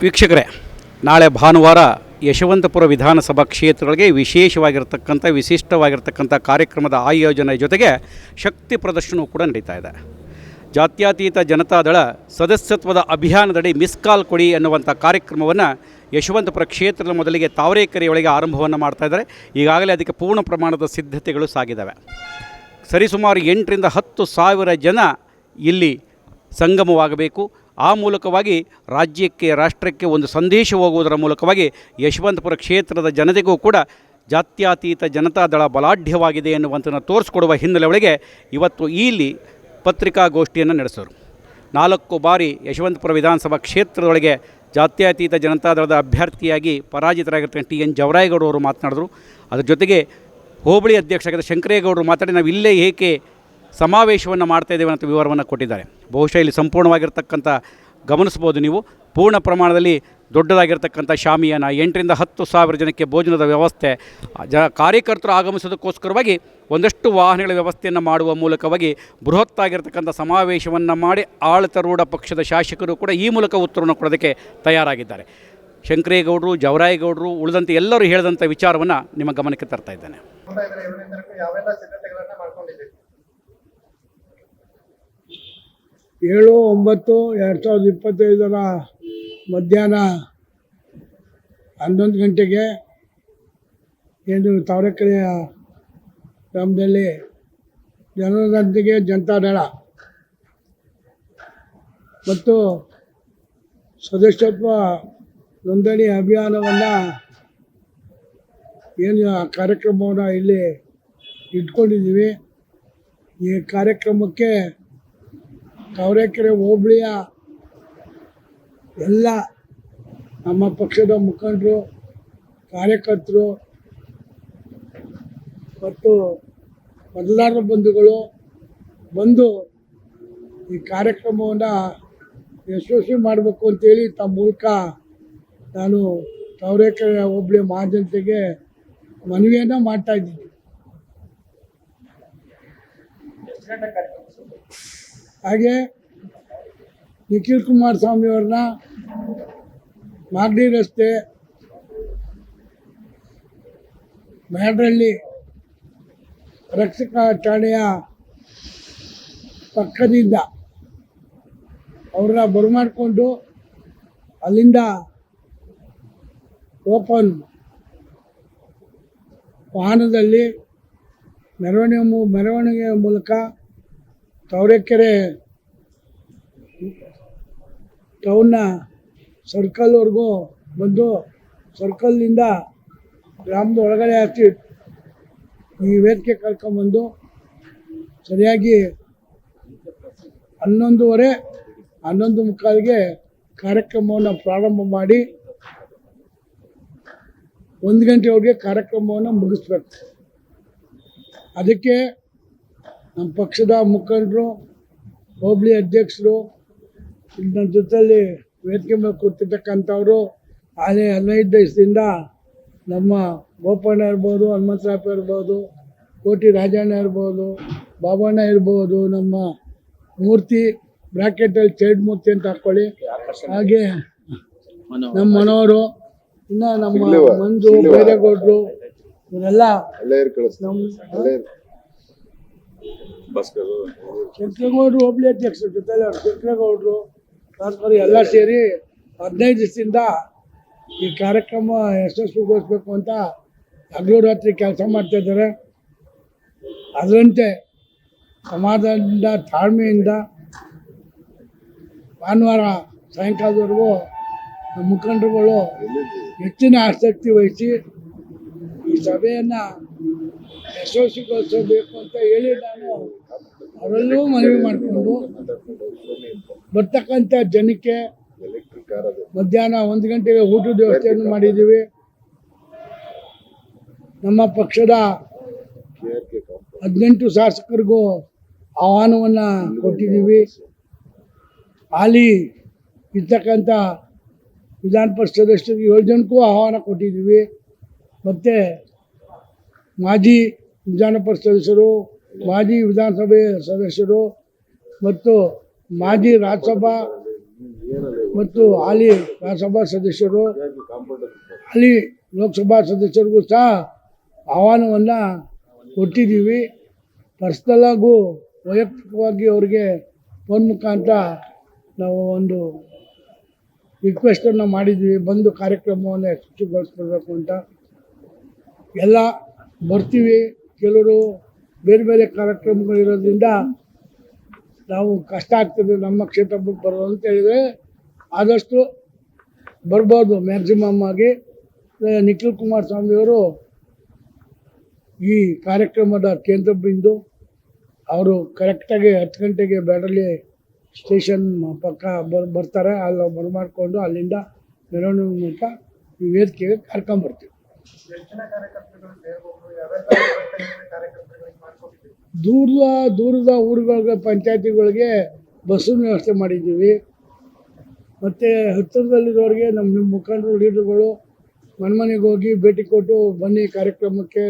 ವೀಕ್ಷಕರೇ, ನಾಳೆ ಭಾನುವಾರ ಯಶವಂತಪುರ ವಿಧಾನಸಭಾ ಕ್ಷೇತ್ರಗಳಿಗೆ ವಿಶೇಷವಾಗಿರ್ತಕ್ಕಂಥ, ವಿಶಿಷ್ಟವಾಗಿರ್ತಕ್ಕಂಥ ಕಾರ್ಯಕ್ರಮದ ಆಯೋಜನೆ ಜೊತೆಗೆ ಶಕ್ತಿ ಪ್ರದರ್ಶನವೂ ಕೂಡ ನಡೀತಾ ಇದೆ. ಜಾತ್ಯತೀತ ಜನತಾದಳ ಸದಸ್ಯತ್ವದ ಅಭಿಯಾನದಡಿ ಮಿಸ್ ಕಾಲ್ ಕೊಡಿ ಎನ್ನುವಂಥ ಕಾರ್ಯಕ್ರಮವನ್ನು ಯಶವಂತಪುರ ಕ್ಷೇತ್ರದ ಮೊದಲಿಗೆ ತಾವರೆಕೆರೆಯೊಳಗೆ ಆರಂಭವನ್ನು ಮಾಡ್ತಾ ಇದ್ದಾರೆ. ಈಗಾಗಲೇ ಅದಕ್ಕೆ ಪೂರ್ಣ ಪ್ರಮಾಣದ ಸಿದ್ಧತೆಗಳು ಸಾಗಿದ್ದಾವೆ. ಸರಿಸುಮಾರು ಎಂಟರಿಂದ ಹತ್ತು ಸಾವಿರ ಜನ ಇಲ್ಲಿ ಸಂಗಮವಾಗಬೇಕು. ಆ ಮೂಲಕವಾಗಿ ರಾಜ್ಯಕ್ಕೆ, ರಾಷ್ಟ್ರಕ್ಕೆ ಒಂದು ಸಂದೇಶ ಹೋಗುವುದರ ಮೂಲಕವಾಗಿ ಯಶವಂತಪುರ ಕ್ಷೇತ್ರದ ಜನತೆಗೂ ಕೂಡ ಜಾತ್ಯತೀತ ಜನತಾದಳ ಬಲಾಢ್ಯವಾಗಿದೆ ಎನ್ನುವಂಥನ್ನು ತೋರಿಸ್ಕೊಡುವ ಹಿನ್ನೆಲೆ ಒಳಗೆ ಇವತ್ತು ಇಲ್ಲಿ ಪತ್ರಿಕಾಗೋಷ್ಠಿಯನ್ನು ನಡೆಸೋರು. ನಾಲ್ಕು ಬಾರಿ ಯಶವಂತಪುರ ವಿಧಾನಸಭಾ ಕ್ಷೇತ್ರದೊಳಗೆ ಜಾತ್ಯತೀತ ಜನತಾದಳದ ಅಭ್ಯರ್ಥಿಯಾಗಿ ಪರಾಜಿತರಾಗಿರ್ತಕ್ಕಂಥ ಟಿ ಎನ್ ಜವರಾಯಗೌಡ ಅವರು ಮಾತನಾಡಿದ್ರು. ಅದ್ರ ಜೊತೆಗೆ ಹೋಬಳಿ ಅಧ್ಯಕ್ಷರಾಗಿದ್ದ ಶಂಕರೇಗೌಡರು ಮಾತಾಡಿ ನಾವು ಇಲ್ಲೇ ಏಕೆ ಸಮಾವೇಶವನ್ನು ಮಾಡ್ತಾ ಇದ್ದೇವೆ ಅಂತ ವಿವರವನ್ನು ಕೊಟ್ಟಿದ್ದಾರೆ. ಬಹುಶಃ ಇಲ್ಲಿ ಸಂಪೂರ್ಣವಾಗಿರ್ತಕ್ಕಂಥ ಗಮನಿಸ್ಬೋದು ನೀವು. ಪೂರ್ಣ ಪ್ರಮಾಣದಲ್ಲಿ ದೊಡ್ಡದಾಗಿರ್ತಕ್ಕಂಥ ಶಾಮಿಯಾನ, ಎಂಟರಿಂದ ಹತ್ತು ಸಾವಿರ ಜನಕ್ಕೆ ಭೋಜನದ ವ್ಯವಸ್ಥೆ, ಜ, ಕಾರ್ಯಕರ್ತರು ಆಗಮಿಸೋದಕ್ಕೋಸ್ಕರವಾಗಿ ಒಂದಷ್ಟು ವಾಹನಗಳ ವ್ಯವಸ್ಥೆಯನ್ನು ಮಾಡುವ ಮೂಲಕವಾಗಿ ಬೃಹತ್ತಾಗಿರ್ತಕ್ಕಂಥ ಸಮಾವೇಶವನ್ನು ಮಾಡಿ ಆಳತರೂಢ ಪಕ್ಷದ ಶಾಸಕರು ಕೂಡ ಈ ಮೂಲಕ ಉತ್ತರವನ್ನು ಕೊಡೋದಕ್ಕೆ ತಯಾರಾಗಿದ್ದಾರೆ. ಶಂಕರೇಗೌಡರು, ಜವರಾಯಗೌಡರು ಉಳಿದಂತೆ ಎಲ್ಲರೂ ಹೇಳಿದಂಥ ವಿಚಾರವನ್ನು ನಿಮ್ಮ ಗಮನಕ್ಕೆ ತರ್ತಾ ಇದ್ದೇನೆ ನೋಡ್ತಾ ಇದ್ರೆ ಏಳನೇ ತಾರೀಕು ಯಾವೆಲ್ಲ ಸಿದ್ಧತೆಗಳನ್ನ ಮಾಡ್ಕೊಂಡಿದ್ದೀವಿ ಏಳು, ಒಂಬತ್ತು, ಎರಡು ಸಾವಿರದ ಇಪ್ಪತ್ತೈದರ ಮಧ್ಯಾಹ್ನ ಹನ್ನೊಂದು ಗಂಟೆಗೆ ಏನು ತಾವರೆಕೆರೆಯ ಗ್ರಾಮದಲ್ಲಿ ಜನರೊಂದಿಗೆ ಜನತಾದಳ ಮತ್ತು ಸದಸ್ಯತ್ವ ನೋಂದಣಿ ಅಭಿಯಾನವನ್ನು ಏನು ಆ ಕಾರ್ಯಕ್ರಮವನ್ನು ಇಲ್ಲಿ ಇಟ್ಕೊಂಡಿದ್ದೀವಿ. ಈ ಕಾರ್ಯಕ್ರಮಕ್ಕೆ ತಾವರೆಕೆರೆ ಹೋಬಳಿಯ ಎಲ್ಲ ನಮ್ಮ ಪಕ್ಷದ ಮುಖಂಡರು, ಕಾರ್ಯಕರ್ತರು ಮತ್ತು ಮತದಾರರ ಬಂಧುಗಳು ಬಂದು ಈ ಕಾರ್ಯಕ್ರಮವನ್ನು ಯಶಸ್ವಿ ಮಾಡಬೇಕು ಅಂತೇಳಿ ತಮ್ಮ ಮೂಲಕ ನಾನು ತಾವರೆಕೆರೆ ಹೋಬಳಿಯ ಮಹಾಜನತೆಗೆ ಮನವಿಯನ್ನು ಮಾಡ್ತಾ ಇದ್ದೀನಿ. ಹಾಗೆ ನಿಖಿಲ್ ಕುಮಾರಸ್ವಾಮಿ ಅವ್ರನ್ನ ಮಾಗಡಿ ರಸ್ತೆ, ಮ್ಯಾಡ್ರಳ್ಳಿ ರಕ್ಷಕ ಠಾಣೆಯ ಪಕ್ಕದಿಂದ ಅವ್ರನ್ನ ಬರಮಾಡಿಕೊಂಡು ಅಲ್ಲಿಂದ ಓಪನ್ ವಾಹನದಲ್ಲಿ ಮೆರವಣಿಗೆ ಮೆರವಣಿಗೆಯ ಮೂಲಕ ತಾವರೆಕೆರೆ ಟೌನ್ನ ಸರ್ಕಲ್ವರೆಗೂ ಬಂದು ಸರ್ಕಲ್ನಿಂದ ಗ್ರಾಮದ ಒಳಗಡೆ ಹಾಕಿ ಈ ವೇದಿಕೆ ಕರ್ಕೊಂಬಂದು ಸರಿಯಾಗಿ ಹನ್ನೊಂದುವರೆ, ಹನ್ನೊಂದು ಮುಕ್ಕಾಲಿಗೆ ಕಾರ್ಯಕ್ರಮವನ್ನು ಪ್ರಾರಂಭ ಮಾಡಿ ಒಂದು ಗಂಟೆವರೆಗೆ ಕಾರ್ಯಕ್ರಮವನ್ನು ಮುಗಿಸ್ಬೇಕು. ಅದಕ್ಕೆ ನಮ್ಮ ಪಕ್ಷದ ಮುಖಂಡರು ಹೋಬಳಿ ಅಧ್ಯಕ್ಷರು ನನ್ನ ಜೊತೆಯಲ್ಲಿ ವೇದಿಕೆ ಮೇಲೆ ಕೂತಿರ್ತಕ್ಕಂಥವ್ರು ಹಾಗೆ ಹದಿನೈದು ದಿವಸದಿಂದ ನಮ್ಮ ಗೋಪಣ್ಣ ಇರ್ಬೋದು ಹನುಮಂತರಾಪ ಇರ್ಬೋದು ಕೋಟಿ ರಾಜಣ್ಣ ಇರ್ಬೋದು ಬಾಬಣ್ಣ ಇರ್ಬೋದು ನಮ್ಮ ಮೂರ್ತಿ ಬ್ರಾಕೆಟಲ್ಲಿ ಚೈಲ್ಡ್ ಮೂರ್ತಿ ಅಂತ ಹಾಕ್ಕೊಳ್ಳಿ ಹಾಗೆ ನಮ್ಮ ಮನೋರು ಇನ್ನು ನಮ್ಮ ಮಂಜು ಬೇರೆಗೌಡರು ಇವರೆಲ್ಲ ನಮ್ಮ ಹಳ್ಳೆಯರ್ ಶಂಕರಗೌಡರು ಹೋಬಳಿ ಅಧ್ಯಕ್ಷರು ಜೊತೆಲಿ ಅವರು ಶಂಕರಗೌಡರು ಶಾಸಕರು ಎಲ್ಲ ಸೇರಿ ಹದಿನೈದು ದಿವಸದಿಂದ ಈ ಕಾರ್ಯಕ್ರಮ ಯಶಸ್ವಿಗೊಳಿಸ್ಬೇಕು ಅಂತ ಹಗಲು ಕೆಲಸ ಮಾಡ್ತಾ ಇದ್ದಾರೆ. ಅದರಂತೆ ಸಮಾಧಾನದಿಂದ ತಾಳ್ಮೆಯಿಂದ ಭಾನುವಾರ ಸಾಯಂಕಾಲದವರೆಗೂ ಮುಖಂಡರುಗಳು ಹೆಚ್ಚಿನ ಆಸಕ್ತಿ ವಹಿಸಿ ಈ ಸಭೆಯನ್ನು ಯಶಸ್ವಿಗೊಳಿಸಬೇಕು ಅಂತ ಹೇಳಿ ನಾನು ಅವರಲ್ಲೂ ಮನವಿ ಮಾಡಿಕೊಂಡು ಬರ್ತಕ್ಕಂಥ ಜನಕ್ಕೆ ಮಧ್ಯಾಹ್ನ ಒಂದು ಗಂಟೆಗೆ ಊಟದ ವ್ಯವಸ್ಥೆಯನ್ನು ಮಾಡಿದ್ದೀವಿ. ನಮ್ಮ ಪಕ್ಷದ ಹದಿನೆಂಟು ಶಾಸಕರಿಗೂ ಆಹ್ವಾನವನ್ನು ಕೊಟ್ಟಿದ್ದೀವಿ. ಹಾಲಿ ಇರ್ತಕ್ಕಂಥ ವಿಧಾನ ಪರಿಷತ್ ಸದಸ್ಯರಿಗೆ ಏಳು ಜನಕ್ಕೂ ಆಹ್ವಾನ ಕೊಟ್ಟಿದ್ದೀವಿ. ಮತ್ತು ಮಾಜಿ ವಿಧಾನ ಪರಿಷತ್ ಸದಸ್ಯರು ಮಾಜಿ ವಿಧಾನಸಭೆ ಸದಸ್ಯರು ಮತ್ತು ಮಾಜಿ ರಾಜ್ಯಸಭಾ ಮತ್ತು ಹಾಲಿ ರಾಜ್ಯಸಭಾ ಸದಸ್ಯರು, ಹಾಲಿ ಲೋಕಸಭಾ ಸದಸ್ಯರಿಗೂ ಸಹ ಆಹ್ವಾನವನ್ನು ಕೊಟ್ಟಿದ್ದೀವಿ. ಪರ್ಸ್ನಲಾಗೂ ವೈಯಕ್ತಿಕವಾಗಿ ಅವರಿಗೆ ಫೋನ್ ಮುಖಾಂತರ ನಾವು ಒಂದು ರಿಕ್ವೆಸ್ಟನ್ನು ಮಾಡಿದ್ವಿ ಬಂದು ಕಾರ್ಯಕ್ರಮವನ್ನು ಯಶಸ್ವಿಗೊಳಿಸ್ಕೊಳ್ಬೇಕು ಅಂತ. ಎಲ್ಲ ಬರ್ತೀವಿ. ಕೆಲವರು ಬೇರೆ ಬೇರೆ ಕಾರ್ಯಕ್ರಮಗಳಿರೋದ್ರಿಂದ ನಾವು ಕಷ್ಟ ಆಗ್ತದೆ ನಮ್ಮ ಕ್ಷೇತ್ರ ಬಿಟ್ಟು ಬರೋದು ಅಂತ ಹೇಳಿದರೆ ಆದಷ್ಟು ಬರ್ಬೋದು ಮ್ಯಾಕ್ಸಿಮಮ್ ಆಗಿ. ನಿಖಿಲ್ ನಿಖಿಲ್ ಕುಮಾರಸ್ವಾಮಿಯವರು ಈ ಕಾರ್ಯಕ್ರಮದ ಕೇಂದ್ರ ಬಿಂದು ಅವರು ಕರೆಕ್ಟಾಗಿ ಹತ್ತು ಗಂಟೆಗೆ ಬ್ಯಾಡಲ್ಲಿ ಸ್ಟೇಷನ್ ಪಕ್ಕ ಬರ್, ಬರ್ತಾರೆ. ಅಲ್ಲಿ ಬರಮಾಡ್ಕೊಂಡು ಅಲ್ಲಿಂದ ಮೆರವಣಿಗೆ ಮೂಲಕ ಈ ವೇದಿಕೆಗೆ ಕರ್ಕೊಂಬರ್ತೀವಿ. ದೂರದ ದೂರದ ಊರುಗಳಿಗೆ ಪಂಚಾಯತಿಗಳಿಗೆ ಬಸ್ಸಿನ ವ್ಯವಸ್ಥೆ ಮಾಡಿದ್ದೀವಿ. ಮತ್ತು ಹತ್ತಿರದಲ್ಲಿರೋರಿಗೆ ನಮ್ಮ, ನಿಮ್ಮ ಮುಖಂಡರು, ಲೀಡರ್ಗಳು ಮನೆ ಮನೆಗೆ ಹೋಗಿ ಭೇಟಿ ಕೊಟ್ಟು ಬನ್ನಿ ಕಾರ್ಯಕ್ರಮಕ್ಕೆ,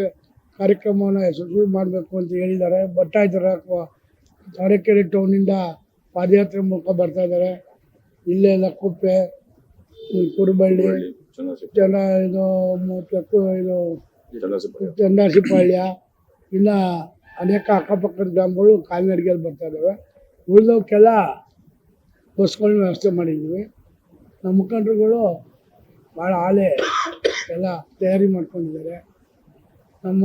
ಕಾರ್ಯಕ್ರಮವನ್ನು ಯಶಸ್ವಿ ಮಾಡಬೇಕು ಅಂತ ಹೇಳಿದ್ದಾರೆ. ಬರ್ತಾ ಇದ್ದಾರೆ. ತಾರೆಕೆರೆ ಟೌನಿಂದ ಪಾದಯಾತ್ರೆ ಮೂಲಕ ಬರ್ತಾ ಇದ್ದಾರೆ. ಇಲ್ಲೇ ಲಕ್ಕುಪ್ಪೆ ಈ ಕುರುಬಳ್ಳಿ ಜನ ಇದು ಮೂವತ್ತಕ್ಕೂ ಇದು ಇನ್ನು ಅನೇಕ ಅಕ್ಕಪಕ್ಕದ ಗ್ರಾಮಗಳು ಕಾಲ್ನಡಿಗೆಯಲ್ಲಿ ಬರ್ತಾ ಇದ್ದಾವೆ ಉಳಿದವಕ್ಕೆಲ್ಲ ಬಸ್ಗಳನ್ನ ವ್ಯವಸ್ಥೆ ಮಾಡಿದ್ದೀವಿ. ನಮ್ಮ ಮುಖಂಡರುಗಳು ಭಾಳ ಆಲೆ ಎಲ್ಲ ತಯಾರಿ ಮಾಡ್ಕೊಂಡಿದ್ದಾರೆ. ನಮ್ಮ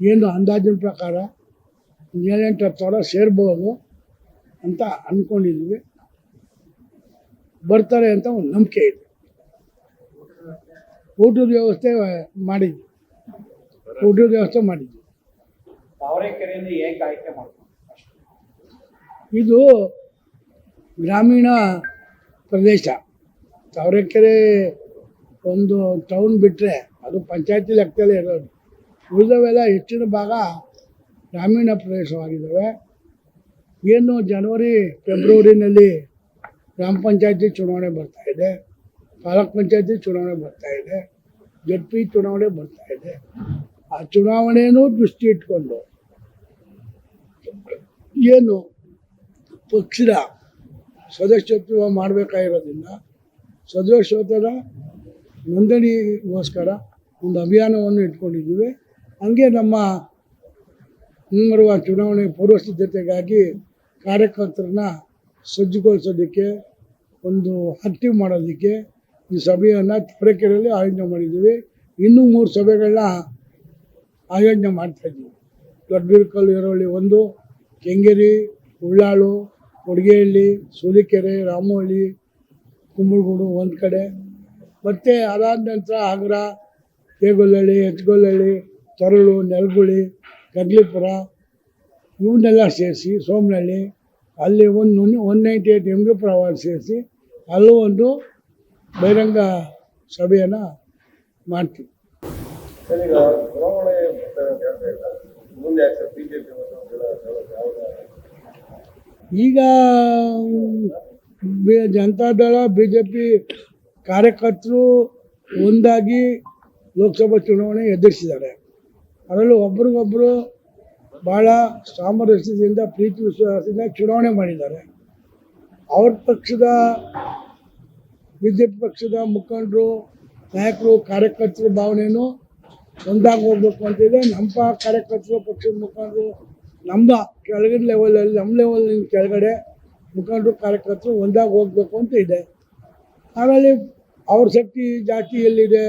ಏನು ಅಂದಾಜಿನ ಪ್ರಕಾರ ಏಳೆಂಟು ಹತ್ತು ಸಾವಿರ ಸೇರ್ಬೋದು ಅಂತ ಅಂದ್ಕೊಂಡಿದ್ವಿ ಬರ್ತಾರೆ ಅಂತ ಒಂದು ನಂಬಿಕೆ ಇದೆ. ಊಟದ ವ್ಯವಸ್ಥೆ ಮಾಡಿದ್ವಿ. ಊಟದ ವ್ಯವಸ್ಥೆ ಮಾಡಿದ್ವಿ. ಇದು ಗ್ರಾಮೀಣ ಪ್ರದೇಶ. ತಾವರೆಕೆರೆ ಒಂದು ಟೌನ್ ಬಿಟ್ಟರೆ ಅದು ಪಂಚಾಯತಿ ಲೆಕ್ಕದಲ್ಲಿ ಇರೋದು. ಉಳಿದವೆಲ್ಲ ಹೆಚ್ಚಿನ ಭಾಗ ಗ್ರಾಮೀಣ ಪ್ರದೇಶವಾಗಿದ್ದಾವೆ. ಏನು ಜನವರಿ ಫೆಬ್ರವರಿನಲ್ಲಿ ಗ್ರಾಮ ಪಂಚಾಯತಿ ಚುನಾವಣೆ ಬರ್ತಾ ಇದೆ. ತಾಲೂಕ್ ಪಂಚಾಯತಿ ಚುನಾವಣೆ ಬರ್ತಾ ಇದೆ. ಜಡ್ ಪಿ ಚುನಾವಣೆ ಬರ್ತಾ ಇದೆ. ಆ ಚುನಾವಣೆಯೂ ದೃಷ್ಟಿ ಇಟ್ಕೊಂಡು ಏನು ಪಕ್ಷದ ಸದಸ್ಯತ್ವ ಮಾಡಬೇಕಾಗಿರೋದ್ರಿಂದ ಸದಸ್ಯತ್ವದ ನೋಂದಣಿಗೋಸ್ಕರ ಒಂದು ಅಭಿಯಾನವನ್ನು ಇಟ್ಕೊಂಡಿದ್ದೀವಿ. ಹಂಗೆ ನಮ್ಮ ಮುಂಬರುವ ಚುನಾವಣೆ ಪೂರ್ವ ಸಿದ್ಧತೆಗಾಗಿ ಕಾರ್ಯಕರ್ತರನ್ನ ಸಜ್ಜುಗೊಳಿಸೋದಕ್ಕೆ, ಒಂದು ಆಕ್ಟಿವ್ ಮಾಡೋದಕ್ಕೆ ಈ ಸಭೆಯನ್ನು ತರೀಕೆರೆಯಲ್ಲಿ ಆಯೋಜನೆ ಮಾಡಿದ್ದೀವಿ. ಇನ್ನೂ ಮೂರು ಸಭೆಗಳನ್ನ ಆಯೋಜನೆ ಮಾಡ್ತಾಯಿದ್ದೀವಿ ದೊಡ್ಡಬಿರ್ಕಲ್ ಈರೋಳ್ಳಿ ಒಂದು, ಕೆಂಗೇರಿ, ಉಳ್ಳಾಳು, ಕೊಡಗೇಹಳ್ಳಿ, ಸೂಲಿಕೆರೆ, ರಾಮಹಳ್ಳಿ, ಕುಂಬಳಗೂಡು ಒಂದು ಕಡೆ. ಮತ್ತು ಅದಾದ ನಂತರ ಆಗ್ರ ಕೇಗೊಲ್ಲಹಳ್ಳಿ ಹೆಚ್ಗೊಲ್ಲಹಳ್ಳಿ ತರಳು, ನೆಲಗುಳಿ ಕಗ್ಲಿಪುರ ಇವನ್ನೆಲ್ಲ ಸೇರಿಸಿ ಸೋಮನಹಳ್ಳಿ ಅಲ್ಲಿ ಒಂದು ಒನ್ ನೈಂಟಿ ಏಯ್ಟ್ ಎಂ ಗೆ ಪ್ರವಾಸ ಸೇರಿಸಿ, ಅಲ್ಲೂ ಒಂದು ಬಹಿರಂಗ ಸಭೆಯನ್ನು ಮಾಡ್ತೀವಿ. ಈಗ ಬಿ ಜನತಾ ದಳ ಜನತಾದಳ ಬಿ ಜೆ ಪಿ ಕಾರ್ಯಕರ್ತರು ಒಂದಾಗಿ ಲೋಕಸಭಾ ಚುನಾವಣೆ ಎದುರಿಸಿದ್ದಾರೆ. ಅದರಲ್ಲೂ ಒಬ್ರಿಗೊಬ್ಬರು ಭಾಳ ಸಾಮರಸ್ಯದಿಂದ ಪ್ರೀತಿ ವಿಶ್ವಾಸದಿಂದ ಚುನಾವಣೆ ಮಾಡಿದ್ದಾರೆ. ಅವ್ರ ಪಕ್ಷದ ಬಿ ಜೆ ಪಿ ಪಕ್ಷದ ಮುಖಂಡರು, ನಾಯಕರು, ಕಾರ್ಯಕರ್ತರ ಭಾವನೆಯನ್ನು ಒಂದಾಗಿ ಹೋಗ್ಬೇಕು ಅಂತಿದೆ ನಮ್ಮ ಕಾರ್ಯಕರ್ತರು ಪಕ್ಷದ ಮುಖಂಡರು ನಮ್ಮ ಕೆಳಗಿನ ಲೆವೆಲಲ್ಲಿ ನಮ್ಮ ಲೆವೆಲಿನ ಕೆಳಗಡೆ ಮುಖಂಡರು, ಕಾರ್ಯಕರ್ತರು ಒಂದಾಗಿ ಹೋಗ್ಬೇಕು ಅಂತ ಇದೆ. ಆಮೇಲೆ ಅವ್ರ ಶಕ್ತಿ ಜಾಸ್ತಿ ಎಲ್ಲಿದೆ?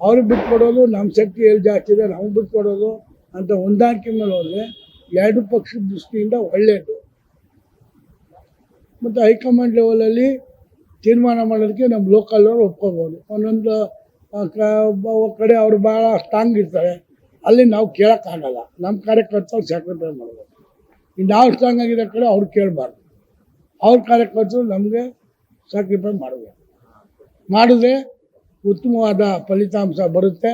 ಅವ್ರಿಗೆ ಬಿಟ್ಕೊಡೋದು ನಮ್ಮ ಶಕ್ತಿ ಎಲ್ಲಿ ಜಾಸ್ತಿ ಇದೆ, ನಮ್ಗೆ ಬಿಟ್ಕೊಡೋದು ಅಂತ ಹೊಂದಾಣಿಕೆ ಮೇಲೆ ಹೋದರೆ ಎರಡು ಪಕ್ಷದ ದೃಷ್ಟಿಯಿಂದ ಒಳ್ಳೆಯದು ಮತ್ತು ಹೈಕಮಾಂಡ್ ಲೆವೆಲಲ್ಲಿ ತೀರ್ಮಾನ ಮಾಡೋದಕ್ಕೆ ನಮ್ಮ ಲೋಕಲ್ ಅವ್ರು ಒಪ್ಕೋಬೋದು. ಒಂದೊಂದು ಕಡೆ ಅವ್ರು ಭಾಳ ಸ್ಟ್ರಾಂಗ್ ಇರ್ತಾರೆ. ಅಲ್ಲಿ ನಾವು ಕೇಳೋಕ್ಕಾಗಲ್ಲ. ನಮ್ಮ ಕಾರ್ಯಕರ್ತರು ಸ್ಯಾಕ್ರಿಫೈ ಮಾಡಬೇಕು ನಾವು ಸ್ಟ್ರಾಂಗ್ ಆಗಿರೋ ಕಡೆ ಅವ್ರು ಕೇಳಬಾರ್ದು. ಅವ್ರ ಕಾರ್ಯಕರ್ತರು ನಮಗೆ ಸ್ಯಾಕ್ರಿಫೈ ಮಾಡಬೇಕು ಮಾಡಿದ್ರೆ ಉತ್ತಮವಾದ ಫಲಿತಾಂಶ ಬರುತ್ತೆ.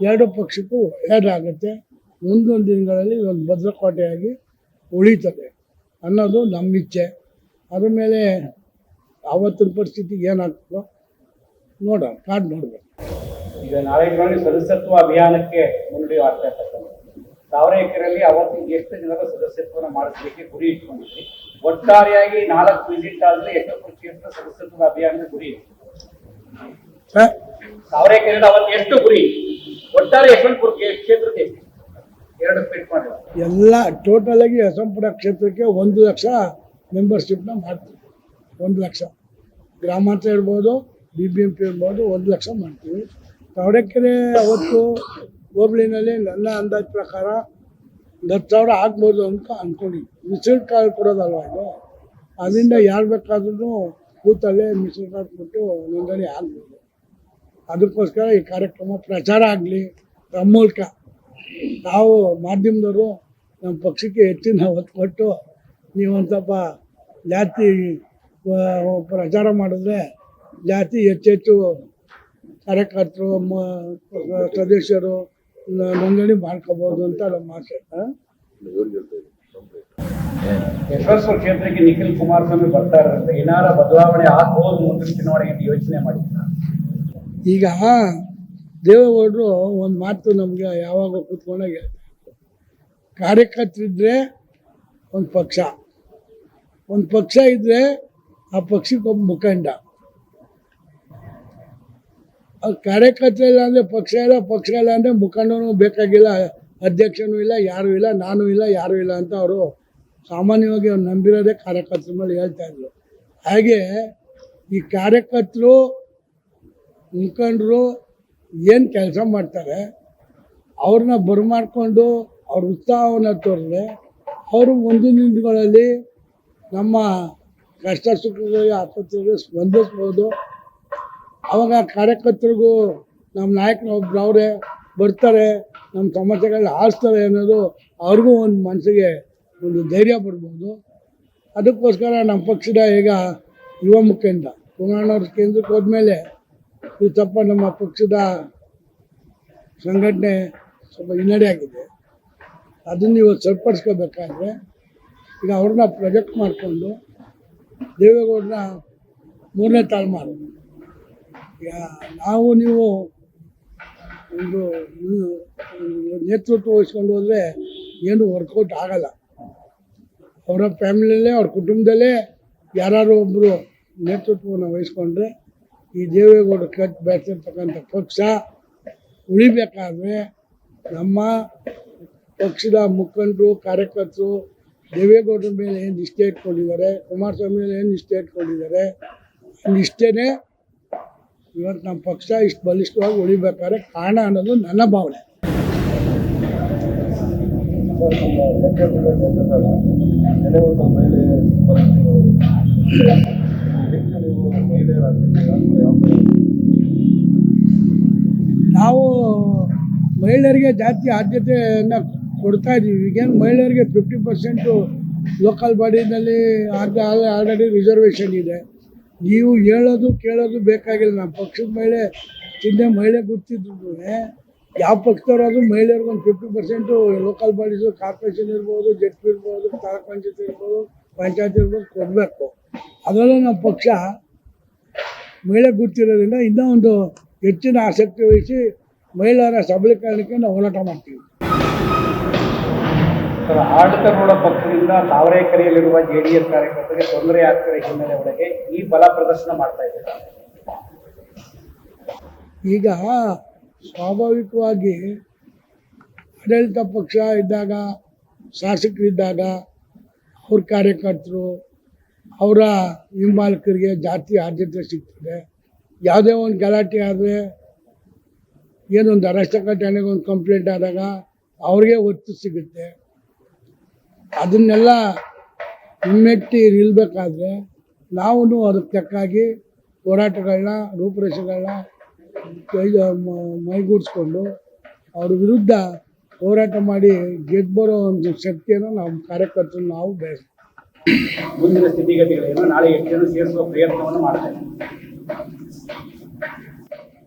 ಎರಡು ಪಕ್ಷಕ್ಕೂ ಒಳ್ಳೆಯದಾಗುತ್ತೆ ಮುಂದೊಂದು ದಿನಗಳಲ್ಲಿ ಒಂದು ಭದ್ರಕೋಟೆಯಾಗಿ ಉಳಿತದೆ ಅನ್ನೋದು ನಮ್ಮ ಇಚ್ಛೆ. ಅದ್ರ ಮೇಲೆ ಆವತ್ತಿನ ಪರಿಸ್ಥಿತಿ ಏನಾಗ್ತದೋ ನೋಡೋಣ ಕಾರ್ಡ್ ನೋಡ್ಬೇಕು. ಈಗ ನಾಳೆ ಸದಸ್ಯತ್ವ ಅಭಿಯಾನಕ್ಕೆ ಮುನ್ನಡಿ ಆಗ್ತಾ ಸಾವಿರ ಎಕರೆಯಲ್ಲಿ ಅವತ್ತು ಎಷ್ಟು ಜನರ ಸದಸ್ಯತ್ವನ ಮಾಡಿಸಲಿಕ್ಕೆ ಗುರಿ ಇಟ್ಕೊಂಡಿದ್ವಿ ಒಟ್ಟಾರೆಯಾಗಿ ನಾಲ್ಕು ವಿಸಿಟ್ ಆದ್ರೆ ಎಷ್ಟು ಕ್ಷೇತ್ರ ಸದಸ್ಯತ್ವ ಅಭಿಯಾನದ ಗುರಿ ಸಾವಿರ ಎಕರೆ ಅವತ್ತು ಎಷ್ಟು ಗುರಿ? ಒಟ್ಟಾರೆ ಯಶವಂತಪುರ ಕ್ಷೇ- ಕ್ಷೇತ್ರದ ಎಷ್ಟು? ಎರಡು ಫಿಟ್ ಮಾಡಿದ್ರು ಎಲ್ಲ ಟೋಟಲ್ ಆಗಿ ಯಶವಂತಪುರ ಕ್ಷೇತ್ರಕ್ಕೆ ಒಂದು ಲಕ್ಷ ಮೆಂಬರ್ಶಿಪ್ನ ಮಾಡ್ತೀವಿ. ಒಂದು ಲಕ್ಷ. ಗ್ರಾಮಾಂತರ ಇರ್ಬೋದು ಬಿ ಬಿ ಎಂ ಪಿ ಇರ್ಬೋದು ಒಂದು ಲಕ್ಷ ಮಾಡ್ತೀವಿ. ತಾವರೆಕೆರೆ ಅವತ್ತು ಹೋಬಳಿನಲ್ಲಿ ನನ್ನ ಅಂದಾಜು ಪ್ರಕಾರ ಹತ್ತು ಸಾವಿರ ಆಗ್ಬೋದು ಅಂತ ಅಂದ್ಕೊಂಡಿದ್ವಿ ಮಿಸಿಲ್ ಕಾರ್ಡ್ ಕೊಡೋದಲ್ವ ಇದು ಅದರಿಂದ ಯಾರು ಬೇಕಾದ್ರೂ ಕೂತಲ್ಲೇ ಮಿಸಿಲ್ ಕಾರ್ಡ್ ಕೊಟ್ಟು ನೋಂದಣಿ ಆಗ್ಬೋದು. ಅದಕ್ಕೋಸ್ಕರ ಈ ಕಾರ್ಯಕ್ರಮ ಪ್ರಚಾರ ಆಗಲಿ ನಮ್ಮ ಮೂಲಕ ನಾವು ಮಾಧ್ಯಮದವರು ನಮ್ಮ ಪಕ್ಷಕ್ಕೆ ಹೆಚ್ಚಿನ ಒತ್ತು ಕೊಟ್ಟು ನೀವು ಒಂದು ಸ್ವಲ್ಪ ಜಾಸ್ತಿ ಆ, ಪ್ರಚಾರ ಮಾಡಿದ್ರೆ ಜಾತಿ ಹೆಚ್ಚೆಚ್ಚು ಕಾರ್ಯಕರ್ತರು ಮ- ಸದಸ್ಯರು ನೋಂದಣಿ ಮಾಡ್ಕೋಬೋದು ಅಂತ ನಮ್ಮ ಆಸೆ? ಯಶವಂತಪುರ ಕ್ಷೇತ್ರಕ್ಕೆ ನಿಖಿಲ್ ಕುಮಾರಸ್ವಾಮಿ ಬರ್ತಾ ಇರೋದ್ರಿಂದ ಏನಾರ ಬದಲಾವಣೆ ಆಗ್ಬೋದು ಮುಂದಿನ ಚುನಾವಣೆಗೆ ಯೋಚನೆ ಮಾಡಿದ್ದ ಈಗ ದೇವೇಗೌಡರು ಒಂದು ಮಾತು ನಮಗೆ ಯಾವಾಗ ಕೂತ್ಕೊಂಡಾಗ ಕಾರ್ಯಕರ್ತರಿದ್ರೆ ಒಂದು ಪಕ್ಷ. ಒಂದು ಪಕ್ಷ ಇದ್ದರೆ ಆ ಪಕ್ಷಕ್ಕೊಬ್ಬ ಮುಖಂಡ. ಆ ಕಾರ್ಯಕರ್ತ ಇಲ್ಲ ಅಂದರೆ ಪಕ್ಷ ಇಲ್ಲ ಪಕ್ಷ ಇಲ್ಲ ಅಂದರೆ ಮುಖಂಡನೂ ಬೇಕಾಗಿಲ್ಲ, ಅಧ್ಯಕ್ಷನೂ ಇಲ್ಲ, ಯಾರೂ ಇಲ್ಲ, ನಾನು ಇಲ್ಲ, ಯಾರೂ ಇಲ್ಲ ಅಂತ ಅವರು ಸಾಮಾನ್ಯವಾಗಿ ಅವ್ರು ನಂಬಿರೋದೇ ಕಾರ್ಯಕರ್ತರ ಮೇಲೆ ಹೇಳ್ತಾ ಇದ್ರು. ಹಾಗೆ ಈ ಕಾರ್ಯಕರ್ತರು, ಮುಖಂಡರು ಏನು ಕೆಲಸ ಮಾಡ್ತಾರೆ, ಅವ್ರನ್ನ ಬರಮಾಡ್ಕೊಂಡು ಅವ್ರ ಉತ್ಸಾಹವನ್ನು ತೋರಿದ್ರೆ, ಅವರು ಮುಂದಿನ ದಿನಗಳಲ್ಲಿ ನಮ್ಮ ಕಷ್ಟ ಸುಖಗಳಿಗೆ ಆಪತ್ತಿಗೆ ಸ್ಪಂದಿಸ್ಬೋದು. ಅವಾಗ ಕಾರ್ಯಕರ್ತರಿಗೂ ನಮ್ಮ ನಾಯಕನ ಒಬ್ರು ಬರ್ತಾರೆ, ನಮ್ಮ ಸಮಸ್ಯೆಗಳನ್ನ ಆರಿಸ್ತಾರೆ ಅನ್ನೋದು ಅವ್ರಿಗೂ ಒಂದು ಮನಸ್ಸಿಗೆ ಒಂದು ಧೈರ್ಯ ಬರ್ಬೋದು. ಅದಕ್ಕೋಸ್ಕರ ನಮ್ಮ ಪಕ್ಷದ ಈಗ ಯುವ ಮುಖಂಡ, ಕುಮಾರಣ್ಣವ್ರ ಕೇಂದ್ರಕ್ಕೆ ಹೋದ್ಮೇಲೆ ಈ ತಪ್ಪ ನಮ್ಮ ಪಕ್ಷದ ಸಂಘಟನೆ ಸ್ವಲ್ಪ ಹಿನ್ನಡೆ ಆಗಿದೆ. ಅದನ್ನು ಇವತ್ತು ಸರಿಪಡಿಸ್ಕೋಬೇಕಾದ್ರೆ ಈಗ ಅವ್ರನ್ನ ಪ್ರೊಜೆಕ್ಟ್ ಮಾಡಿಕೊಂಡು ದೇವೇಗೌಡರ ಮೂರನೇ ತಲೆಮಾರು. ಈಗ ನಾವು ನೀವು ಒಂದು ನೇತೃತ್ವ ವಹಿಸ್ಕೊಂಡು ಹೋದರೆ ಏನು ವರ್ಕೌಟ್ ಆಗಲ್ಲ. ಅವರ ಫ್ಯಾಮಿಲಿಯಲ್ಲೇ, ಅವ್ರ ಕುಟುಂಬದಲ್ಲೇ ಯಾರು ಒಬ್ಬರು ನೇತೃತ್ವವನ್ನು ವಹಿಸ್ಕೊಂಡ್ರೆ ಈ ದೇವೇಗೌಡ ಕಟ್ ಬೆಳೆಸಿರ್ತಕ್ಕಂಥ ಪಕ್ಷ ಉಳಿಬೇಕಾದ್ರೆ ನಮ್ಮ ಪಕ್ಷದ ಮುಖಂಡರು, ಕಾರ್ಯಕರ್ತರು ದೇವೇಗೌಡರ ಮೇಲೆ ಏನು ನಿಷ್ಠೆ ಇಟ್ಕೊಂಡಿದ್ದಾರೆ, ಕುಮಾರಸ್ವಾಮಿ ಮೇಲೆ ಏನು ನಿಷ್ಠೆ ಇಟ್ಕೊಂಡಿದ್ದಾರೆ ನಿಷ್ಠೆನೇ ಇವತ್ತು ನಮ್ಮ ಪಕ್ಷ ಇಷ್ಟು ಬಲಿಷ್ಠವಾಗಿ ಉಳಿಬೇಕಾದ್ರೆ ಕಾರಣ ಅನ್ನೋದು ನನ್ನ ಭಾವನೆ. ನಾವು ಮಹಿಳೆಯರಿಗೆ ಜಾಸ್ತಿ ಆದ್ಯತೆಯನ್ನು ಕೊಡ್ತಾ ಇದ್ದೀವಿ. ಈಗೇನು ಮಹಿಳೆಯರಿಗೆ ಫಿಫ್ಟಿ ಪರ್ಸೆಂಟು ಲೋಕಲ್ ಬಾಡಿನಲ್ಲಿ ಆಲ್ರೆಡಿ ರಿಸರ್ವೇಷನ್ ಇದೆ. ನೀವು ಹೇಳೋದು ಕೇಳೋದು ಬೇಕಾಗಿಲ್ಲ. ನಮ್ಮ ಪಕ್ಷದ ಮಹಿಳೆ ಚಿಹ್ನೆ ಮಹಿಳೆ ಗೊತ್ತಿದ್ರು ಯಾವ ಪಕ್ಷದವರಾದ್ರೂ ಮಹಿಳೆಯರಿಗೆ ಒಂದು fifty percent local bodies corporation ಇರ್ಬೋದು ಜೆಡ್ ಇರ್ಬೋದು, ತಾಲೂಕ್ ಪಂಚಾಯತ್ ಇರ್ಬೋದು ಪಂಚಾಯತ್ ಇರ್ಬೋದು ಕೊಡಬೇಕು. ಅದರಲ್ಲೂ ನಮ್ಮ ಪಕ್ಷ ಮಹಿಳೆ ಗೊತ್ತಿರೋದ್ರಿಂದ ಇನ್ನೂ ಒಂದು ಹೆಚ್ಚಿನ ಆಸಕ್ತಿ ವಹಿಸಿ ಮಹಿಳೆಯರ ಸಬಲೀಕರಣಕ್ಕೆ ನಾವು ಹೋರಾಟ ಮಾಡ್ತೀವಿ. ಸರ್ ಆಡಳಿತಾರೂಢ ಪಕ್ಷದಿಂದ ತಾವರೆಕೆರೆಯಲ್ಲಿರುವ ಎಸ್ ಕಾರ್ಯಕರ್ತರಿಗೆ ತೊಂದರೆ ಆಗ್ತಿರೋ ಹಿನ್ನೆಲೆ ಒಳಗೆ ಈ ಬಲ ಪ್ರದರ್ಶನ ಮಾಡ್ತಾ ಈಗ ಸ್ವಾಭಾವಿಕವಾಗಿ ಆಡಳಿತ ಪಕ್ಷ ಇದ್ದಾಗ, ಶಾಸಕರಿದ್ದಾಗ ಅವ್ರ ಕಾರ್ಯಕರ್ತರು ಅವರ ಹಿಂಬಾಲಕರಿಗೆ ಜಾತಿ ಆದ್ಯತೆ ಸಿಗ್ತದೆ. ಯಾವುದೇ ಒಂದು ಗಲಾಟೆ ಆದರೆ ಏನೊಂದು ಅರೆಸ್ಟ್ ಠಾಣೆಗೆ ಒಂದು ಕಂಪ್ಲೇಂಟ್ ಆದಾಗ ಅವ್ರಿಗೆ ಒತ್ತು ಸಿಗುತ್ತೆ. ಅದನ್ನೆಲ್ಲ ಹಿಮ್ಮೆಟ್ಟಿ ನಿಲ್ಲಬೇಕಾದ್ರೆ ನಾವು ಅದಕ್ಕೆ ತಕ್ಕಾಗಿ ಹೋರಾಟಗಳನ್ನ ರೂಪುರೇಷೆಗಳನ್ನ ಮೈಗೂಡಿಸ್ಕೊಂಡು ಅವ್ರ ವಿರುದ್ಧ ಹೋರಾಟ ಮಾಡಿ ಗೆದ್ದು ಬರೋ ಒಂದು ಶಕ್ತಿಯನ್ನು ನಾವು ಕಾರ್ಯಕರ್ತರು ನಾವು ಬೆಳೆಸ್ತೀವಿ ಮುಂದಿನ ಸ್ಥಿತಿಗತಿಗಳೇನು? ನಾಳೆ ಹೆಚ್ಚನ್ನು ಸೇರಿಸುವ ಪ್ರಯತ್ನವನ್ನು ಮಾಡ್ತಾ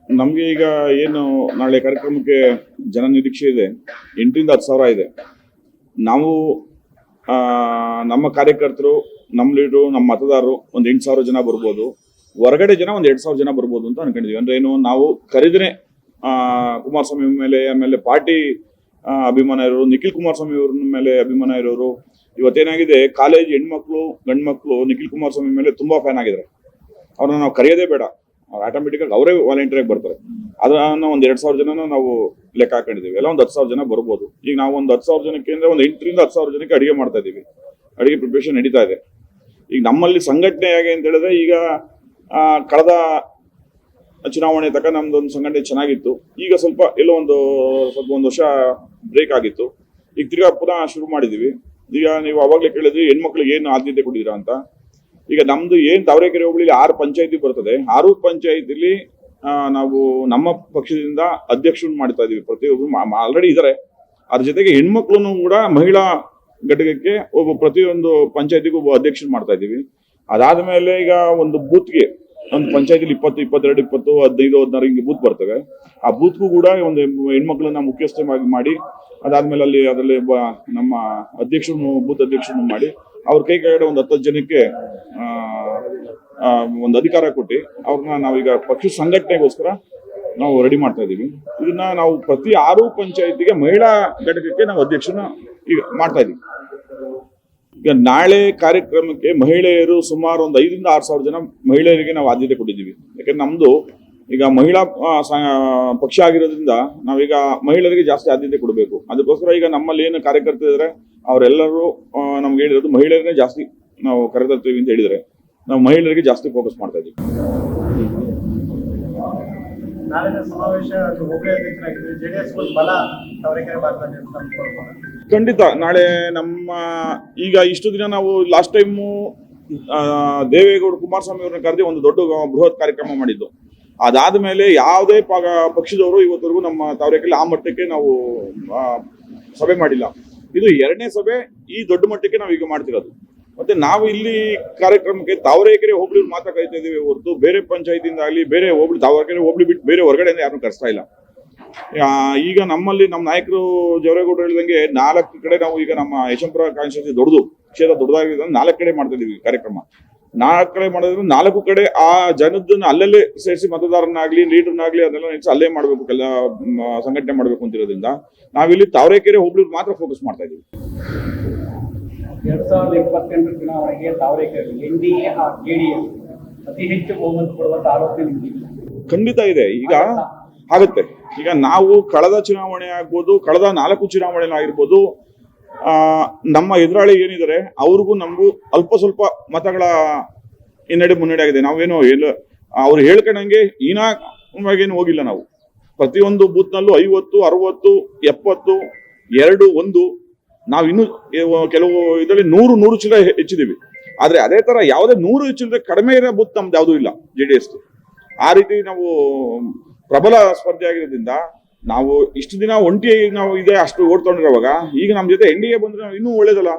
ನಮಗೆ ಈಗ ಏನು ನಾಳೆ ಕಾರ್ಯಕ್ರಮಕ್ಕೆ ಜನ ನಿರೀಕ್ಷೆ ಇದೆ. ಎಂಟರಿಂದ ಹತ್ತು ಸಾವಿರ ಇದೆ. ನಾವು ನಮ್ಮ ಕಾರ್ಯಕರ್ತರು, ನಮ್ಮ ಲೀಡ್ರು ನಮ್ಮ ಮತದಾರರು ಒಂದು ಎಂಟು ಸಾವಿರ ಜನ ಬರ್ಬೋದು. ಹೊರಗಡೆ ಜನ ಒಂದು ಎರಡು ಸಾವಿರ ಜನ ಬರ್ಬೋದು ಅಂತ ಅನ್ಕೊಂಡಿದ್ವಿ. ಅಂದ್ರೆ ಏನು, ನಾವು ಕರೆದ್ರೆ ಕುಮಾರಸ್ವಾಮಿ ಮೇಲೆ, ಆಮೇಲೆ ಪಾರ್ಟಿ ಅಭಿಮಾನ ಇರೋರು, ನಿಖಿಲ್ ಕುಮಾರಸ್ವಾಮಿ ಅವ್ರ ಮೇಲೆ ಅಭಿಮಾನ ಇರೋರು, ಇವತ್ತೇನಾಗಿದೆ, ಕಾಲೇಜ್ ಹೆಣ್ಮಕ್ಳು, ಗಂಡ್ಮಕ್ಳು ನಿಖಿಲ್ ಕುಮಾರಸ್ವಾಮಿ ಮೇಲೆ ತುಂಬಾ ಫ್ಯಾನ್ ಆಗಿದ್ದಾರೆ. ಅವ್ರನ್ನ ನಾವು ಕರೆಯೋದೇ ಬೇಡ. ಅವ್ರು ಆಟೋಮೆಟಿಕ್ ಆಗಿ ಅವರೇ ವಾಲಂಟಿಯರ್ ಬರ್ತಾರೆ. ಅದನ್ನ ಒಂದ್ ಎರಡ್ ಸಾವಿರ ಜನ ನಾವು ಲೆಕ್ಕ ಹಾಕೊಂಡಿದ್ದೀವಿ. ಎಲ್ಲ ಒಂದ್ ಹತ್ತು ಸಾವಿರ ಜನ ಬರ್ಬೋದು. ಈಗ ನಾವು ಒಂದ್ ಹತ್ತು ಸಾವಿರ ಜನಕ್ಕೆ ಅಂದ್ರೆ ಒಂದ್ ಎಂಟರಿಂದ ಹತ್ತು ಸಾವಿರ ಜನಕ್ಕೆ ಅಡಿಗೆ ಮಾಡ್ತಾ ಇದೀವಿ ಅಡಿಗೆ ಪ್ರಿಪರೇಷನ್ ನಡೀತಾ ಇದೆ. ಈಗ ನಮ್ಮಲ್ಲಿ ಸಂಘಟನೆ ಹೇಗೆ ಅಂತ ಹೇಳಿದ್ರೆ ಈಗ ಕಳೆದ ಚುನಾವಣೆ ತಕ್ಕ ಒಂದು ಸಂಘಟನೆ ಚೆನ್ನಾಗಿತ್ತು. ಈಗ ಸ್ವಲ್ಪ ಎಲ್ಲೋ ಒಂದು, ಸ್ವಲ್ಪ ಒಂದು ವರ್ಷ ಬ್ರೇಕ್ ಆಗಿತ್ತು. ಈಗ ತಿರ್ಗಾ ಪುನಃ ಶುರು ಮಾಡಿದೀವಿ ಈಗ ನೀವು ಅವಾಗಲೇ ಕೇಳಿದ್ರಿ ಹೆಣ್ಮಕ್ಳಿಗೆ ಏನು ಆದ್ಯತೆ ಕೊಟ್ಟಿದ್ದೀರಾ ಅಂತ. ಈಗ ನಮ್ದು ಏನ್ ತಾವರೆಕೆರೆ ಹೋಬಳಿಲಿ ಆರು ಪಂಚಾಯತಿ ಬರ್ತದೆ. ಆರು ಪಂಚಾಯತಿಲಿ ನಾವು ನಮ್ಮ ಪಕ್ಷದಿಂದ ಅಧ್ಯಕ್ಷರು ಮಾಡ್ತಾ ಇದೀವಿ. ಪ್ರತಿಯೊಬ್ಬರು ಆಲ್ರೆಡಿ ಇದ್ದಾರೆ ಅದ್ರ ಜೊತೆಗೆ ಹೆಣ್ಮಕ್ಳು ಕೂಡ ಮಹಿಳಾ ಘಟಕಕ್ಕೆ ಒಬ್ಬ ಪ್ರತಿಯೊಂದು ಪಂಚಾಯತಿಗೂ ಒಬ್ಬ ಅಧ್ಯಕ್ಷರು ಮಾಡ್ತಾ ಇದೀವಿ. ಅದಾದ್ಮೇಲೆ ಈಗ ಒಂದು ಬೂತ್ಗೆ, ಒಂದು ಪಂಚಾಯತಿಲಿ ಇಪ್ಪತ್ತು, ಇಪ್ಪತ್ತೆರಡು, ಇಪ್ಪತ್ತು, ಹದಿನೈದು, ಹದಿನಾರು ಹಿಂಗೆ ಬೂತ್ ಬರ್ತವೆ. ಆ ಬೂತ್ಗೂ ಕೂಡ ಒಂದು ಹೆಣ್ಮಕ್ಳನ್ನ ಮುಖ್ಯಸ್ಥವಾಗಿ ಮಾಡಿ ಅದಾದ್ಮೇಲೆ ಅಲ್ಲಿ ಅದರಲ್ಲಿ ನಮ್ಮ ಅಧ್ಯಕ್ಷರನ್ನು, ಬೂತ್ ಅಧ್ಯಕ್ಷರನ್ನು ಮಾಡಿ ಅವ್ರ ಕೈ ಕೆಳಗಡೆ ಒಂದು ಹತ್ತು ಜನಕ್ಕೆ ಒಂದು ಅಧಿಕಾರ ಕೊಟ್ಟು ಅವ್ರನ್ನ ನಾವೀಗ ಪಕ್ಷ ಸಂಘಟನೆಗೋಸ್ಕರ ನಾವು ರೆಡಿ ಮಾಡ್ತಾ ಇದ್ದೀವಿ. ಇದನ್ನ ನಾವು ಪ್ರತಿ ಆರು ಪಂಚಾಯತಿಗೆ ಮಹಿಳಾ ಘಟಕಕ್ಕೆ ನಾವು ಅಧ್ಯಕ್ಷನ ಈಗ ಮಾಡ್ತಾ ಇದ್ದೀವಿ. ಈಗ ನಾಳೆ ಕಾರ್ಯಕ್ರಮಕ್ಕೆ ಮಹಿಳೆಯರು ಸುಮಾರು ಒಂದು ಐದರಿಂದ ಆರು ಸಾವಿರ ಜನ ಮಹಿಳೆಯರಿಗೆ ನಾವು ಆದ್ಯತೆ ಕೊಟ್ಟಿದ್ದೀವಿ. ಯಾಕಂದ್ರೆ ನಮ್ದು ಈಗ ಮಹಿಳಾ ಪಕ್ಷ ಆಗಿರೋದ್ರಿಂದ ನಾವೀಗ ಮಹಿಳೆಯರಿಗೆ ಜಾಸ್ತಿ ಆದ್ಯತೆ ಕೊಡಬೇಕು. ಅದಕ್ಕೋಸ್ಕರ ಈಗ ನಮ್ಮಲ್ಲಿ ಏನು ಕಾರ್ಯಕರ್ತರು ಇದ್ದಾರೆ ಅವರೆಲ್ಲರೂ ನಮ್ಗೆ ಹೇಳಿರೋದು ಮಹಿಳೆಯರನ್ನೇ ಜಾಸ್ತಿ ನಾವು ಕರೆತರ್ತೀವಿ ಅಂತ ಹೇಳಿದರೆ ನಾವು ಮಹಿಳೆಯರಿಗೆ ಜಾಸ್ತಿ ಫೋಕಸ್ ಮಾಡ್ತಾ ಇದ್ದೀವಿ. ಖಂಡಿತ ನಾಳೆ ನಮ್ಮ ಈಗ ಇಷ್ಟು ದಿನ ನಾವು ಲಾಸ್ಟ್ ಟೈಮು ದೇವೇಗೌಡ ಕುಮಾರಸ್ವಾಮಿ ಅವ್ರನ್ನ ಕರೆದಿ ಒಂದು ದೊಡ್ಡ ಬೃಹತ್ ಕಾರ್ಯಕ್ರಮ ಮಾಡಿದ್ದು. ಅದಾದ ಮೇಲೆ ಯಾವುದೇ ಪಕ್ಷದವರು ಇವತ್ತರೆಗೂ ನಮ್ಮ ತಾವರೇಕಲ್ಲಿ ಆ ಮಟ್ಟಕ್ಕೆ ನಾವು ಸಭೆ ಮಾಡಿಲ್ಲ. ಇದು ಎರಡನೇ ಸಭೆ ಈ ದೊಡ್ಡ ಮಟ್ಟಕ್ಕೆ ನಾವು ಈಗ ಮಾಡ್ತಿರೋದು. ಮತ್ತೆ ನಾವು ಇಲ್ಲಿ ಕಾರ್ಯಕ್ರಮಕ್ಕೆ ತಾವರೆಕೆರೆ ಹೋಬಳಿ ಮಾತ್ರ ಕರಿತಾ ಇದ್ದೀವಿ ಹೊರತು ಬೇರೆ ಪಂಚಾಯತಿಯಿಂದ ಆಗಲಿ, ಬೇರೆ ಹೋಬಳಿ ತಾವರೆಕೆರೆ ಹೋಬಳಿ ಬಿಟ್ಟು ಬೇರೆ ಹೊರಗಡೆಯಿಂದ ಯಾರು ಕರೆಸ್ತಾ ಇಲ್ಲ. ಈಗ ನಮ್ಮಲ್ಲಿ ನಮ್ಮ ನಾಯಕರು ಜವರೇಗೌಡರು ಹೇಳಿದಂಗೆ ನಾಲ್ಕು ಕಡೆ ನಾವು ಈಗ ನಮ್ಮ ಯಶವಂತಪುರ ಕಾನ್ಸ್ಟಿಟ್ಯೂನ್ಸಿ ದೊಡ್ಡದು, ಕ್ಷೇತ್ರ ದೊಡ್ಡದಾಗಿದೆ ನಾಲ್ಕು ಕಡೆ ಮಾಡ್ತಾ ಇದ್ದೀವಿ ಕಾರ್ಯಕ್ರಮ. ನಾಲ್ಕು ಕಡೆ ಮಾಡೋದ್ರಿಂದ ನಾಲ್ಕು ಕಡೆ ಆ ಜನದನ್ನ ಅಲ್ಲಲ್ಲೇ ಸೇರಿಸಿ ಮತದಾರನಾಗ್ಲಿ ಲೀಡರ್ನಾಗ್ಲಿ ಅದೆಲ್ಲ ನಿಲ್ಸಿ ಅಲ್ಲೇ ಮಾಡ್ಬೇಕು ಕೆಲ ಸಂಘಟನೆ ಮಾಡಬೇಕು ಅಂತಿರೋದ್ರಿಂದ ನಾವಿಲ್ಲಿ ತಾವರೆಕೆರೆ ಹೋಬಳಿ ಮಾತ್ರ ಫೋಕಸ್ ಮಾಡ್ತಾ ಇದೀವಿ ಎರಡ್ ಸಾವಿರದ ಇಪ್ಪತ್ತೆಂಟರ ಚುನಾವಣೆಗೆ ತಾವರೆಕೆರೆ ಎನ್ ಡಿ ಎ ಜೆ ಅತಿ ಹೆಚ್ಚು ಬಹುಮತ ಕೊಡುವಂತ ಆಲೋಚನೆ ಖಂಡಿತ ಇದೆ. ಈಗ ಆಗುತ್ತೆ? ಈಗ ನಾವು ಕಳೆದ ಚುನಾವಣೆ ಆಗ್ಬೋದು ಕಳೆದ ನಾಲ್ಕು ಚುನಾವಣೆ ಆಗಿರ್ಬೋದು ನಮ್ಮ ಎದುರಾಳಿ ಏನಿದ್ದಾರೆ, ಅವ್ರಿಗೂ ನಮಗೂ ಅಲ್ಪ ಸ್ವಲ್ಪ ಮತಗಳ ಹಿನ್ನಡೆ ಮುನ್ನಡೆ ಆಗಿದೆ. ನಾವೇನು ಎಲ್ಲ, ಅವ್ರು ಹೇಳ್ಕೊಂಡಂಗೆ ಈನಾಗೇನು ಹೋಗಿಲ್ಲ ನಾವು. ಪ್ರತಿಯೊಂದು ಬೂತ್ನಲ್ಲೂ ಐವತ್ತು, ಅರವತ್ತು, ಎಪ್ಪತ್ತು, ಎರಡು, ಒಂದು, ನಾವು ಇನ್ನು ಕೆಲವು ಇದರಲ್ಲಿ ನೂರು ನೂರು ಚಿಲ್ಲರೆ ಹೆಚ್ಚಿದೀವಿ ಆದರೆ ಅದೇ ತರ ಯಾವುದೇ ನೂರು ಚಿಲ್ಲರೆ ಕಡಿಮೆ ಇರೋ ಬೂತ್ ನಮ್ದು ಯಾವುದೂ ಇಲ್ಲ ಜೆ ಡಿ ಎಸ್ ಆ ರೀತಿ ನಾವು ಪ್ರಬಲ ಸ್ಪರ್ಧೆ ಆಗಿರೋದ್ರಿಂದ ನಾವು ಇಷ್ಟು ದಿನ ಒಂಟಿ ನಾವು ಇದೆ ಅಷ್ಟು ಓಡ್ಕೊಂಡಿರೋವಾಗ ಈಗ ನಮ್ಮ ಜೊತೆ ಎನ್ ಡಿ ಎ ಬಂದ್ರೆ ಇನ್ನೂ ಒಳ್ಳೇದಲ್ಲ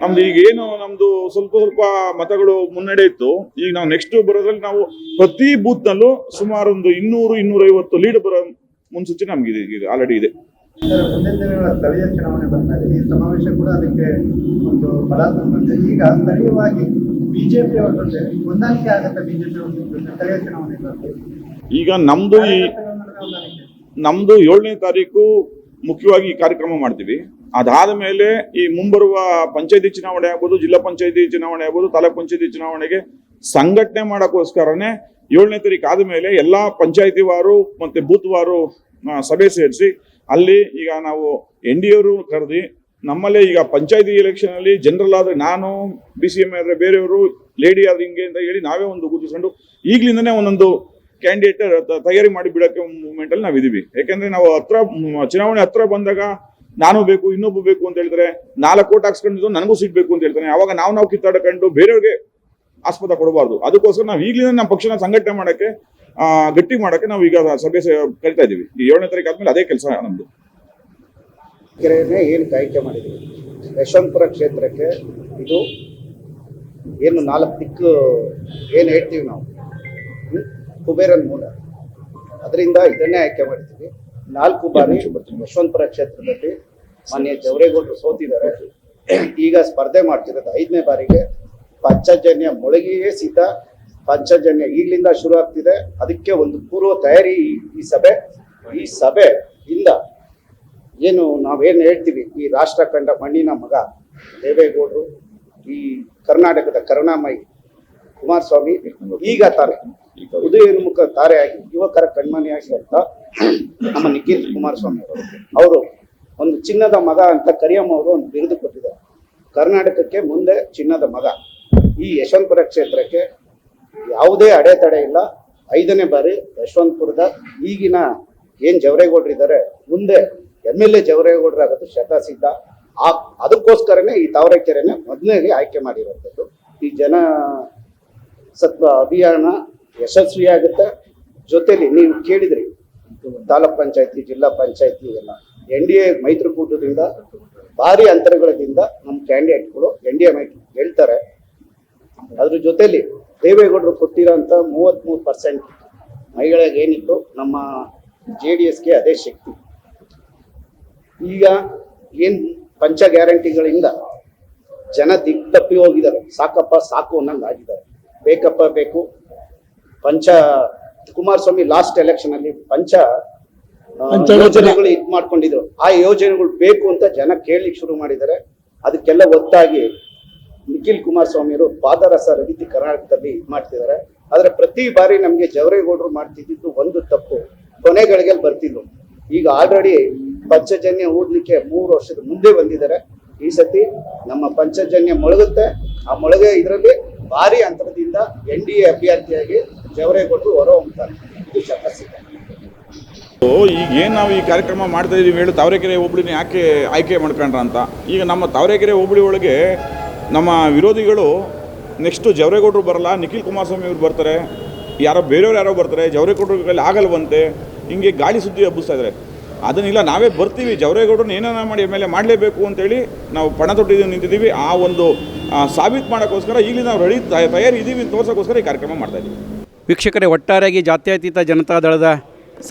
ನಮ್ದು ಈಗ ಏನು ನಮ್ದು ಸ್ವಲ್ಪ ಸ್ವಲ್ಪ ಮತಗಳು ಮುನ್ನಡೆ ಇತ್ತು ಈಗ ನಾವು ನೆಕ್ಸ್ಟ್ ಬರೋದ್ರಲ್ಲಿ ನಾವು ಪ್ರತಿ ಬೂತ್ ನಲ್ಲೂ ಸುಮಾರು ಒಂದು ಇನ್ನೂರು ಇನ್ನೂರೈವತ್ತು ಲೀಡ್ ಬರೋ ಮುನ್ಸೂಚನೆ ನಮ್ಗೆ ಇದೆ ಆಲ್ರೆಡಿ ಇದೆ ಮುಂದಿನ ದಿನಗಳ ಸ್ಥಳೀಯ ಚುನಾವಣೆ ಬರ್ತಾ ಇದೆ ಈ ಸಮಾವೇಶ ಕೂಡ ಅದಕ್ಕೆ ಒಂದು ಬಲ ಈಗ ಸ್ಥಳೀಯವಾಗಿ ಬಿಜೆಪಿ ಅವ್ರ ಜೊತೆ ಹೊಂದಾಣಿಕೆ ಆಗುತ್ತೆ ಬಿಜೆಪಿ ಅವ್ರ ಜೊತೆ ಸ್ಥಳೀಯ ಚುನಾವಣೆ ಇದೆ. ಈಗ ನಮ್ದು ಈ. ನಮ್ದು ಏಳನೇ ತಾರೀಕು ಮುಖ್ಯವಾಗಿ ಈ ಕಾರ್ಯಕ್ರಮ ಮಾಡ್ತೀವಿ. ಅದಾದ ಮೇಲೆ ಈ ಮುಂಬರುವ ಪಂಚಾಯತಿ ಚುನಾವಣೆ ಆಗ್ಬೋದು, ಜಿಲ್ಲಾ ಪಂಚಾಯತಿ ಚುನಾವಣೆ ಆಗ್ಬೋದು, ತಾಲೂಕ್ ಪಂಚಾಯತಿ ಚುನಾವಣೆಗೆ ಸಂಘಟನೆ ಮಾಡೋಕ್ಕೋಸ್ಕರನೇ ಏಳನೇ ತಾರೀಕು ಆದ್ಮೇಲೆ ಎಲ್ಲಾ ಪಂಚಾಯತಿ ವಾರು ಮತ್ತೆ ಬೂತ್ ವಾರು ಸಭೆ ಸೇರಿಸಿ ಅಲ್ಲಿ ಈಗ ನಾವು ಎನ್ ಡಿ ಅವರು ಕರೆದಿ ನಮ್ಮಲ್ಲೇ ಈಗ ಪಂಚಾಯತಿ ಎಲೆಕ್ಷನ್ ಅಲ್ಲಿ ಜನರಲ್ ಆದ್ರೆ ನಾನು ಬಿ ಸಿ ಎಂ ಆದ್ರೆ ಬೇರೆಯವರು ಲೇಡಿ ಆದ್ರೆ ಹಿಂಗೆ ಅಂತ ಹೇಳಿ ನಾವೇ ಒಂದು ಗುರುತಿಸ್ಕೊಂಡು ಈಗಲಿಂದನೇ ಒಂದೊಂದು ಕ್ಯಾಂಡಿಡೇಟ್ ತಯಾರಿ ಮಾಡಿ ಬಿಡಕ್ಕೆ ಮೂಮೆಂಟ್ ಅಲ್ಲಿ ನಾವು ಇದೀವಿ. ಯಾಕಂದ್ರೆ ನಾವು ಹತ್ರ ಚುನಾವಣೆ ಹತ್ರ ಬಂದಾಗ ನಾನು ಬೇಕು ಇನ್ನೊಬ್ಬ ಬೇಕು ಅಂತ ಹೇಳಿದ್ರೆ ನಾಲ್ಕು ಕೋಟ್ ಹಾಕ್ಸ್ಕೊಂಡಿದ್ದು ನನಗೂ ಸೀಟ್ ಬೇಕು ಅಂತ ಹೇಳ್ತಾನೆ ಅವಾಗ ನಾವು ನಾವು ಕಿತ್ತಾಡ್ಕೊಂಡು ಬೇರೆಯವ್ರಿಗೆ ಆಸ್ಪದ ಕೊಡಬಾರ್ದು. ಅದಕ್ಕೋಸ್ಕರ ನಾವು ಈಗಲಿಂದ ನಮ್ಮ ಪಕ್ಷನ ಸಂಘಟನೆ ಮಾಡಕ್ಕೆ ಗಟ್ಟಿ ಮಾಡಕ್ಕೆ ನಾವು ಈಗ ಸಭೆ ಕರಿತಾ ಇದೀವಿ. ಈ ಏಳನೇ ತಾರೀಕು ಆದ್ಮೇಲೆ ಅದೇ ಕೆಲಸ ನಮ್ದು. ಏನು ಆಯ್ಕೆ ಮಾಡಿದ್ದೀವಿ ಯಶವಂತಪುರ ಕ್ಷೇತ್ರಕ್ಕೆ ಇದು ಏನು ನಾಲ್ಕು ದಿಕ್ಕು ಏನು ಹೇಳ್ತೀವಿ ನಾವು? ಕುಬೇರನ್ ಮೂಲ. ಅದರಿಂದ ಇದನ್ನೇ ಆಯ್ಕೆ ಮಾಡಿದ್ದೀವಿ ನಾಲ್ಕು ಬಾರಿ ಯಶವಂತಪುರ ಕ್ಷೇತ್ರದಲ್ಲಿ ಮಾನ್ಯ ಜವರೇಗೌಡರು ಸೋತಿದ್ದಾರೆ. ಈಗ ಸ್ಪರ್ಧೆ ಮಾಡ್ತಿರೋದು ಐದನೇ ಬಾರಿಗೆ. ಪಂಚಜನ್ಯ ಮೊಳಗಿಯೇ ಸಿದ್ಧ ಪಂಚಜನ್ಯ ಈಗಲಿಂದ ಶುರು ಆಗ್ತಿದೆ. ಅದಕ್ಕೆ ಒಂದು ಪೂರ್ವ ತಯಾರಿ ಈ- ಸಭೆ. ಈ ಸಭೆ ಇಂದ ಏನು ನಾವೇನು ಹೇಳ್ತೀವಿ? ಈ ರಾಷ್ಟ್ರ ಕಂಡ ಮಣ್ಣಿನ ಮಗ ದೇವೇಗೌಡರು, ಈ ಕರ್ನಾಟಕದ ಕರುಣಾಮಯಿ ಕುಮಾರಸ್ವಾಮಿ ಈಗ ತಾರೆ ಉದಯೋನ್ಮುಖ ಆಗಿ ಯುವಕರ ಅಂತ ನಮ್ಮ ನಿಖಿಲ್ ಕುಮಾರಸ್ವಾಮಿ ಅವರು. ಅವರು ಒಂದು ಚಿನ್ನದ ಮಗ ಅಂತ ಕರಿಯಮ್ಮ ಅವರು ಒಂದು ಬಿರುದು ಕೊಟ್ಟಿದ್ದಾರೆ. ಕರ್ನಾಟಕಕ್ಕೆ ಮುಂದೆ ಚಿನ್ನದ ಮಗ. ಈ ಯಶವಂತಪುರ ಕ್ಷೇತ್ರಕ್ಕೆ ಯಾವುದೇ ಅಡೆತಡೆ ಇಲ್ಲ. ಐದನೇ ಬಾರಿ ಯಶವಂತಪುರದ ಈಗಿನ ಏನು ಜವರೇಗೌಡರಿದ್ದಾರೆ ಮುಂದೆ ಎಂ ಎಲ್ ಎ ಜವರೇಗೌಡರಾಗೋದು ಶತಸಿದ್ಧ. ಆ, ಅದಕ್ಕೋಸ್ಕರನೇ ಈ ತಾವರೆಕೆರೆನೇ ಮೊದಲನೇಗೆ ಆಯ್ಕೆ ಮಾಡಿರುವಂಥದ್ದು. ಈ ಜನ ಸತ್ವ ಅಭಿಯಾನ ಯಶಸ್ವಿಯಾಗುತ್ತೆ. ಜೊತೆಲಿ ನೀವು ಕೇಳಿದ್ರಿ, ತಾಲೂಕ್ ಪಂಚಾಯತಿ, ಜಿಲ್ಲಾ ಪಂಚಾಯತಿ ಎಲ್ಲ. ಎನ್ ಡಿ ಎ ಮೈತ್ರಿಕೂಟದಿಂದ, ಭಾರಿ ಅಂತರಗಳಿಂದ ನಮ್ಮ ಕ್ಯಾಂಡಿಡೇಟ್ಗಳು ಎನ್ ಡಿ ಎ ಮೈತ್ರಿ ಹೇಳ್ತಾರೆ. ಅದ್ರ ಜೊತೆಲಿ ದೇವೇಗೌಡರು ಕೊಟ್ಟಿರೋಂಥ ಮೂವತ್ತ್ಮೂರು ಪರ್ಸೆಂಟ್ ಮಹಿಳೆಗೆ ಏನಿತ್ತು, ನಮ್ಮ ಜೆ ಡಿ ಎಸ್ಗೆ ಅದೇ ಶಕ್ತಿ. ಈಗ ಏನು ಪಂಚ ಗ್ಯಾರಂಟಿಗಳಿಂದ ಜನ ದಿಗ್ತಪ್ಪಿ ಹೋಗಿದ್ದಾರೆ. ಸಾಕಪ್ಪ, ಸಾಕು ಅನ್ನಂಗೆ ಆಗಿದ್ದಾರೆ. ಬೇಕಪ್ಪ ಬೇಕು ಪಂಚ ಕುಮಾರಸ್ವಾಮಿ ಲಾಸ್ಟ್ ಎಲೆಕ್ಷನ್ ಅಲ್ಲಿ ಪಂಚ ಯೋಜನೆಗಳು ಇದ್ ಮಾಡ್ಕೊಂಡಿದ್ರು. ಆ ಯೋಜನೆಗಳು ಬೇಕು ಅಂತ ಜನ ಕೇಳಲಿಕ್ಕೆ ಶುರು ಮಾಡಿದ್ದಾರೆ. ಅದಕ್ಕೆಲ್ಲ ಒತ್ತಾಗಿ ನಿಖಿಲ್ ಕುಮಾರಸ್ವಾಮಿಯವರು ಪಾದರಸ ರೀತಿ ಕರ್ನಾಟಕದಲ್ಲಿ ಇದ್ ಮಾಡ್ತಿದ್ದಾರೆ. ಆದ್ರೆ ಪ್ರತಿ ಬಾರಿ ನಮ್ಗೆ ಜವರೇಗೌಡರು ಮಾಡ್ತಿದ್ದು ಒಂದು ತಪ್ಪು. ಕೊನೆಗಳಿಗೆ ಬರ್ತಿದ್ರು. ಈಗ ಆಲ್ರೆಡಿ ಪಂಚಜನ್ಯ ಓಡ್ಲಿಕ್ಕೆ ಮೂರು ವರ್ಷದ ಮುಂದೆ ಬಂದಿದ್ದಾರೆ. ಈ ಸತಿ ನಮ್ಮ ಪಂಚಜನ್ಯ ಮೊಳಗುತ್ತೆ. ಆ ಮೊಳಗೆ ಇದರಲ್ಲಿ ಭಾರಿ ಅಂತರದಿಂದ ಎನ್ ಡಿ ಎ ಅಭ್ಯರ್ಥಿಯಾಗಿ ಜವರೇಗೌಡರು ಹೊರ ಹೋಗ್ತಾರೆ. ಇದು ಶತಸಿದ್ಧ. ಈಗ ಏನು ನಾವು ಈ ಕಾರ್ಯಕ್ರಮ ಮಾಡ್ತಾ ಇದೀವಿ ಹೇಳಿ ತಾವರೆಕೆರೆ ಹೋಬಳಿನ ಯಾಕೆ ಆಯ್ಕೆ ಮಾಡ್ಕೊಂಡ್ರ ಅಂತ? ಈಗ ನಮ್ಮ ತಾವರೆಕೆರೆ ಹೋಬಳಿ ಒಳಗೆ ನಮ್ಮ ವಿರೋಧಿಗಳು ನೆಕ್ಸ್ಟು ಜವರೇಗೌಡರು ಬರಲ್ಲ, ನಿಖಿಲ್ ಕುಮಾರಸ್ವಾಮಿ ಅವರು ಬರ್ತಾರೆ, ಯಾರೋ ಬೇರೆಯವ್ರು ಯಾರೋ ಬರ್ತಾರೆ, ಜವರೇಗೌಡರು ಆಗಲ್ವಂತೆ, ಹಿಂಗೆ ಗಾಳಿ ಸುದ್ದಿ ಹಬ್ಬಿಸ್ತಾ ಇದ್ದಾರೆ ಅದನ್ನಿಲ್ಲ, ನಾವೇ ಬರ್ತೀವಿ, ಜವರೇಗೌಡರನ್ನ ಏನಾರ ಮಾಡಿ ಮೇಲೆ ಮಾಡಲೇಬೇಕು ಅಂತೇಳಿ ನಾವು ಪಣ ತೊಟ್ಟಿದ್ದೀವಿ, ನಿಂತಿದ್ದೀವಿ. ಆ ಒಂದು ಸಾಬೀತು ಮಾಡೋಕ್ಕೋಸ್ಕರ ಇಲ್ಲಿ ನಾವು ರೆಡಿ ತಯಾರಿ ಇದ್ದೀವಿ ತೋರ್ಸೋಕ್ಕೋಸ್ಕರ ಈ ಕಾರ್ಯಕ್ರಮ ಮಾಡ್ತಾ ಇದ್ದೀವಿ. ವೀಕ್ಷಕರೇ, ಒಟ್ಟಾರೆಯಾಗಿ ಜಾತ್ಯತೀತ ಜನತಾದಳದ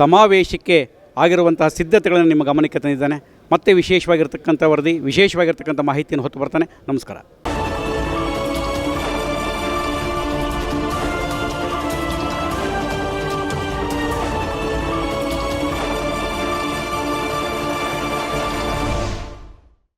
ಸಮಾವೇಶಕ್ಕೆ ಆಗಿರುವಂತಹ ಸಿದ್ಧತೆಗಳನ್ನು ನಿಮ್ಮ ಗಮನಕ್ಕೆ ತಂದಿದ್ದಾನೆ. ಮತ್ತೆ ವಿಶೇಷವಾಗಿರ್ತಕ್ಕಂಥ ವರದಿ, ವಿಶೇಷವಾಗಿರ್ತಕ್ಕಂಥ ಮಾಹಿತಿಯನ್ನು ಹೊತ್ತು ಬರ್ತಾನೆ. ನಮಸ್ಕಾರ.